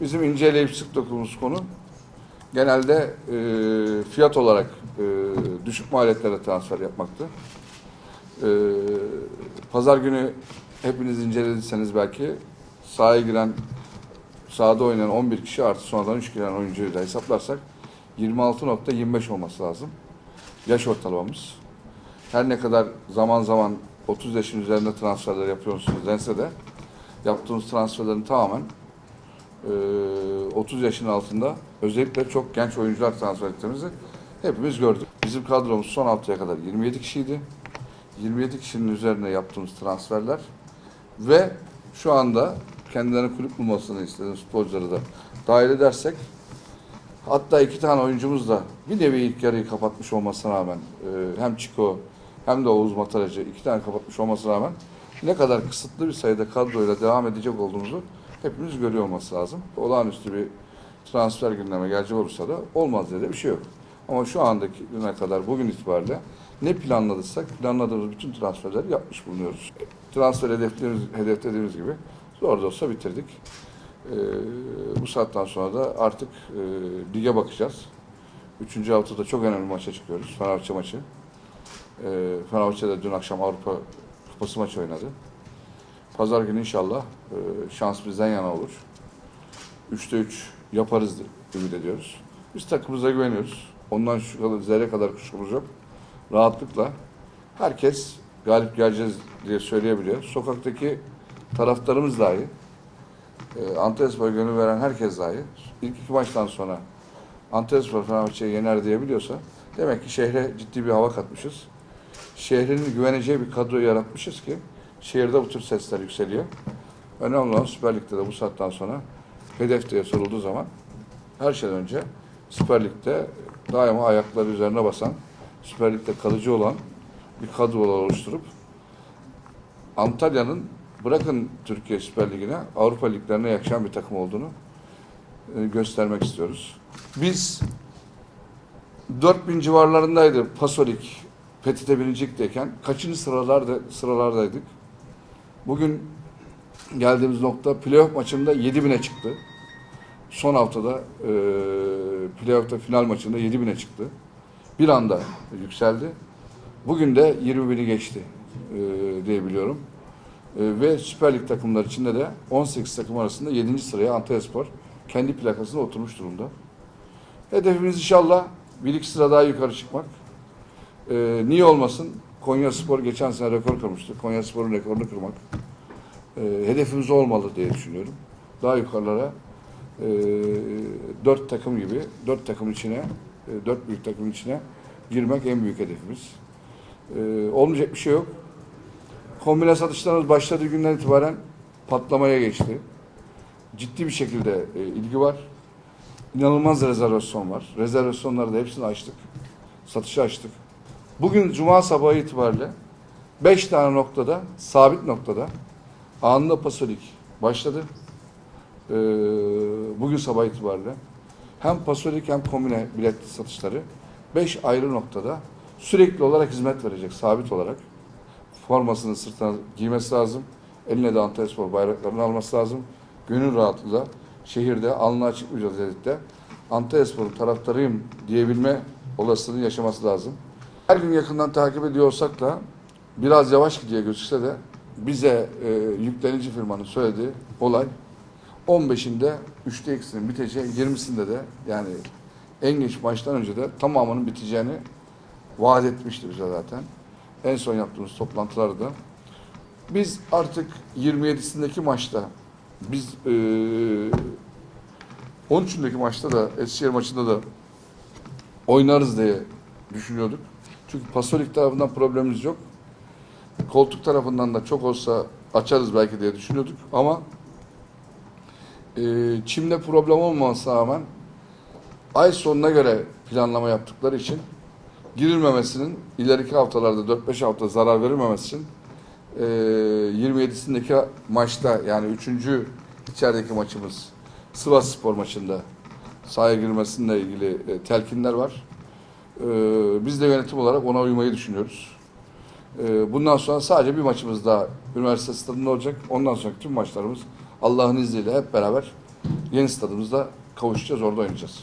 Bizim inceleyip sık dokuduğumuz konu genelde e, fiyat olarak e, düşük maliyetlere transfer yapmaktı. E, Pazar günü hepiniz incelediyseniz belki sahaya giren, sahada oynayan 11 kişi artı sonradan 3 giren oyuncuyu da hesaplarsak 26.25 olması lazım. Yaş ortalamamız. Her ne kadar zaman zaman 30 yaşın üzerinde transferler yapıyorsunuz dense de yaptığımız transferlerin tamamen 30 yaşın altında özellikle çok genç oyuncular transfer ettiğimizi hepimiz gördük. Bizim kadromuz son haftaya kadar 27 kişiydi. 27 kişinin üzerine yaptığımız transferler ve şu anda kendilerine kulüp bulmasını istediğimiz futbolcuları da dahil edersek hatta iki tane oyuncumuz da bir nevi ilk yarıyı kapatmış olmasına rağmen e, hem Çiko hem de Oğuz Mataracı iki tane kapatmış olmasına rağmen ne kadar kısıtlı bir sayıda kadroyla devam edecek olduğumuzu hepimiz görüyor olması lazım. Olağanüstü bir transfer gündeme gelecek olursa da olmaz diye de bir şey yok. Ama şu andaki güne kadar bugün itibariyle ne planladıysak planladığımız bütün transferleri yapmış bulunuyoruz. Transfer hedeflerimiz, hedeflediğimiz gibi zor da olsa bitirdik. Ee, bu saatten sonra da artık e, lige bakacağız. Üçüncü haftada çok önemli maça çıkıyoruz. Fenerbahçe maçı. Ee, Fenerbahçe de dün akşam Avrupa Kupası maçı oynadı. Pazar günü inşallah e, şans bizden yana olur. Üçte üç yaparız ümit ediyoruz. Biz takımımıza güveniyoruz. Ondan şu kadar zerre kadar kuşkumuz yok. Rahatlıkla herkes galip geleceğiz diye söyleyebiliyor. Sokaktaki taraftarımız dahi, e, Antalyaspor gönül veren herkes dahi ilk iki maçtan sonra Antalyaspor Fenerbahçe'yi yener diyebiliyorsa demek ki şehre ciddi bir hava katmışız. Şehrin güveneceği bir kadro yaratmışız ki şehirde bu tür sesler yükseliyor. Önemli olan Süper Lig'de de bu saatten sonra hedef diye sorulduğu zaman her şeyden önce Süper Lig'de daima ayakları üzerine basan, Süper Lig'de kalıcı olan bir kadrolar oluşturup Antalya'nın bırakın Türkiye Süper Ligi'ne Avrupa Liglerine yakışan bir takım olduğunu e, göstermek istiyoruz. Biz 4000 civarlarındaydı Pasolik PTT birincilikteyken kaçıncı sıralarda sıralardaydık. Bugün geldiğimiz nokta playoff maçında 7000'e çıktı. Son haftada e, playoff'ta final maçında 7000'e çıktı. Bir anda yükseldi. Bugün de 20.000'i geçti e, diye biliyorum. E, ve Süper Lig takımlar içinde de 18 takım arasında 7. sıraya Antalyaspor kendi plakasına oturmuş durumda. Hedefimiz inşallah bir iki sıra daha yukarı çıkmak. E, niye olmasın? Konya Spor geçen sene rekor kırmıştı. Konya Spor'un rekorunu kırmak. E, hedefimiz olmalı diye düşünüyorum. Daha yukarılara e, dört takım gibi, dört takım içine, e, dört büyük takım içine girmek en büyük hedefimiz. E, olmayacak bir şey yok. Kombine satışlarımız başladığı günden itibaren patlamaya geçti. Ciddi bir şekilde e, ilgi var. İnanılmaz rezervasyon var. Rezervasyonları da hepsini açtık. Satışa açtık. Bugün Cuma sabahı itibariyle 5 tane noktada, sabit noktada anında pasolik başladı. Ee, bugün sabah itibariyle hem pasolik hem kombine bilet satışları 5 ayrı noktada sürekli olarak hizmet verecek, sabit olarak. Formasını sırtına giymesi lazım. Eline de Antalyaspor bayraklarını alması lazım. Gönül rahatlığıyla şehirde alnı açık mücadelede Antalyaspor'un taraftarıyım diyebilme olasılığını yaşaması lazım. Her gün yakından takip ediyor da biraz yavaş gidiyor gözükse de bize e, yüklenici firmanın söylediği olay 15'inde 3'te eksinin biteceği, 20'sinde de yani en geç maçtan önce de tamamının biteceğini vaat etmişti bize zaten. En son yaptığımız toplantılarda. Biz artık 27'sindeki maçta biz e, 13'ündeki maçta da Eskişehir maçında da oynarız diye düşünüyorduk. Çünkü Pasolik tarafından problemimiz yok. Koltuk tarafından da çok olsa açarız belki diye düşünüyorduk ama e, çimde problem olmamasına rağmen ay sonuna göre planlama yaptıkları için girilmemesinin ileriki haftalarda 4-5 hafta zarar verilmemesi için e, 27'sindeki maçta yani 3. içerideki maçımız Sivas Spor maçında sahaya girmesiyle ilgili e, telkinler var. E, biz de yönetim olarak ona uymayı düşünüyoruz. E, bundan sonra sadece bir maçımız daha üniversite stadında olacak. Ondan sonra tüm maçlarımız Allah'ın izniyle hep beraber yeni stadımızda kavuşacağız, orada oynayacağız.